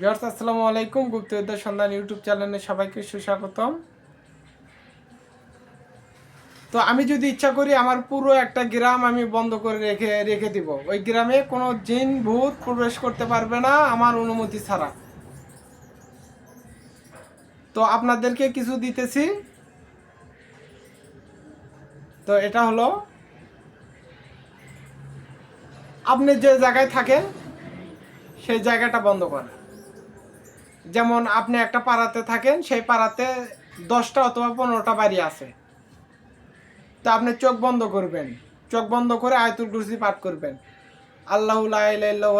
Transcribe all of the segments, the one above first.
বিহার্স আসসালামু আলাইকুম। গুপ্তবিদ্যা সন্ধান ইউটিউব চ্যানেলে সবাইকে সুস্বাগতম। তো আমি যদি ইচ্ছা করি, আমার পুরো একটা গ্রাম আমি বন্ধ করে রেখে রেখে দিব। ওই গ্রামে কোনো জিন, ভূত প্রবেশ করতে পারবে না আমার অনুমতি ছাড়া। তো আপনাদেরকে কিছু দিতেছি। তো এটা হলো, আপনি যে জায়গায় থাকেন, সেই জায়গাটা বন্ধ করা যেমন আপনি একটা পাড়াতে থাকেন, সেই পাড়াতে দশটা অথবা পনেরোটা বাড়ি আছে। তা আপনি চোখ বন্ধ করবেন। চোখ বন্ধ করে আয়তুল কুরসি পাঠ করবেন। আল্লাহ লা লাহু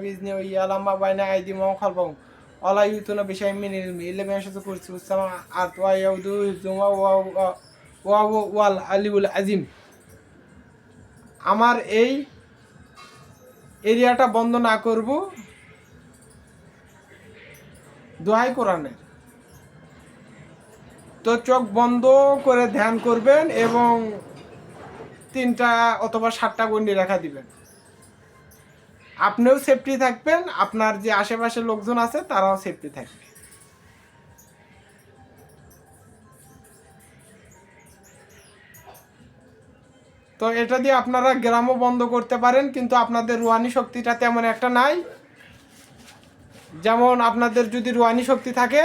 বিইজনি ওয়া ইয়ালাম মা ওয়া ওয়া ওয়া আজিম আমার এই এরিয়াটা বন্ধ না করব। দোহাই কোরআনের তো চোখ বন্ধ করে ধ্যান করবেন এবং তিনটা অথবা সাতটা গন্ডি রেখা দিবেন। আপনিও সেফটি থাকবেন, আপনার যে আশেপাশে লোকজন আছে, তারাও সেফটি থাকবে। তো এটা দিয়ে আপনারা গ্রামও বন্ধ করতে পারেন, কিন্তু আপনাদের রুহানি শক্তিটা তেমন একটা নাই। যেমন আপনাদের যদি রুহানি শক্তি থাকে,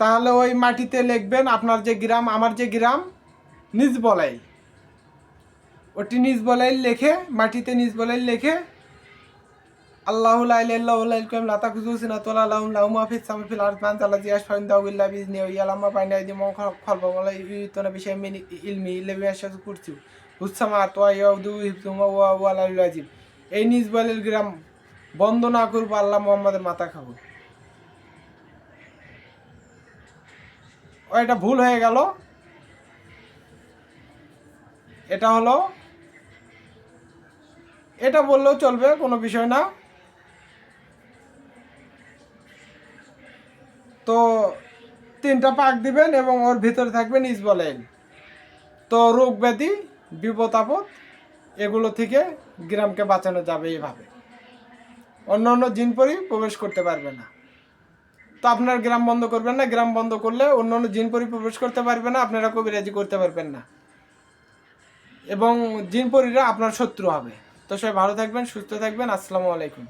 তাহলে ওই মাটিতে লিখবেন, আপনার যে গ্রাম, আমার যে গ্রাম, নিজ বলাই। ওটি নিজ বলাই লেখে, মাটিতে নিজ বলাই লেখে আল্লাহু লা ইলাহা ইল্লাহু লা ইলাহা ইল্লা তা কুযু সিনাতু ওয়া লাহু লাহু মা ফিস সামাওয়াতি ওয়াল আরদ মান জাল্লা জিয়াস ফাইন্দা ইল্লা বিইজনি ওয়া ইয়ালাম মা বাইনা আইদিহিম ওয়া খালফাহুম ওয়া লা ইউতুনা বিশাইইন মিন ইলমি বিমা শাআ কুরসি হুসামা তোয়া ইয়াউদু হিফযুহুমা ওয়া ওয়া লা আজিম এই নিজ বলের গ্রাম বন্ধ না করব, আল্লাহ মোহাম্মদের মাথা খাব। ও, এটা ভুল হয়ে গেল। এটা হলো, এটা বললেও চলবে, কোনো বিষয় না। তো তিনটা পাক দিবেন এবং ওর ভিতরে থাকবেন ইস বলেন তো রোগ ব্যাধি, বিপদ আপদ, এগুলো থেকে গ্রামকে বাঁচানো যাবে এইভাবে অন্য অন্য জিনপরি প্রবেশ করতে পারবে না। তো আপনার গ্রাম বন্ধ করবেন না, গ্রাম বন্ধ করলে অন্য অন্য জিনপরি প্রবেশ করতে পারবে না, আপনারা কবিরাজি করতে পারবেন না। এবং জিনপরিরা আপনার শত্রু হবে। তো সবাই ভালো থাকবেন, সুস্থ থাকবেন, আসসালামু আলাইকুম।